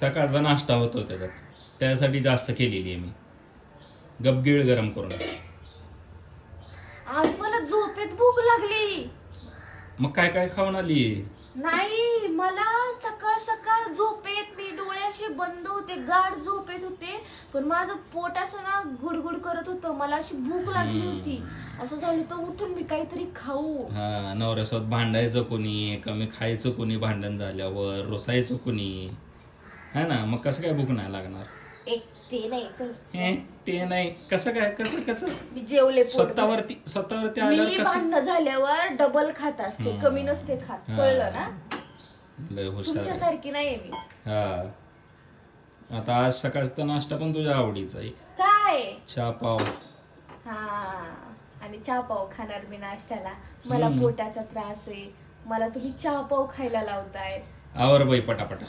सकाळचा नाश्ता होतो त्याच्यात त्यासाठी जास्त केलेली आहे मी. गपगिळ गरम करून. आज मला झोपेत भूक लागली. मग काय काय खाऊन आली? नाही मला सकाळ सकाळ झोपेत मी डोळे असे बंद होते गाढ झोपेत होते. पण माझं पोट असं ना गुडगुड करत होतं. मला अशी भूक लागली होती. असं झालं तर उठून मी काहीतरी खाऊ. हा नवऱ्यासोबत भांडायचं कोणी कमी खायचं कोणी भांडण झाल्यावर रोसायचं कोणी. है ना? मग कसं काय भूक नाही लागणार? एक ते नाही चल. हे? ते नाही. कसं काय? कसं कसं? मी जेवले पोट स्वतःवरती स्वतःवरती आल्यावर कसं? भांडणं झाल्यावर डबल खात असते. कमी नसते खात. कळलं ना? लय हुशार तुमच्यासारखी नाहीये मी. हा. आता आज सकाळचा नाश्ता पण तुझ्या आवडीचा आहे. काय? चहा पाव. हा. आणि चहा पाव खाणार मी नाश्त्याला. मला पोटाचा त्रास आहे. मला तुम्ही चहा पाव खायला लावताय. आवर बाई पटापटा.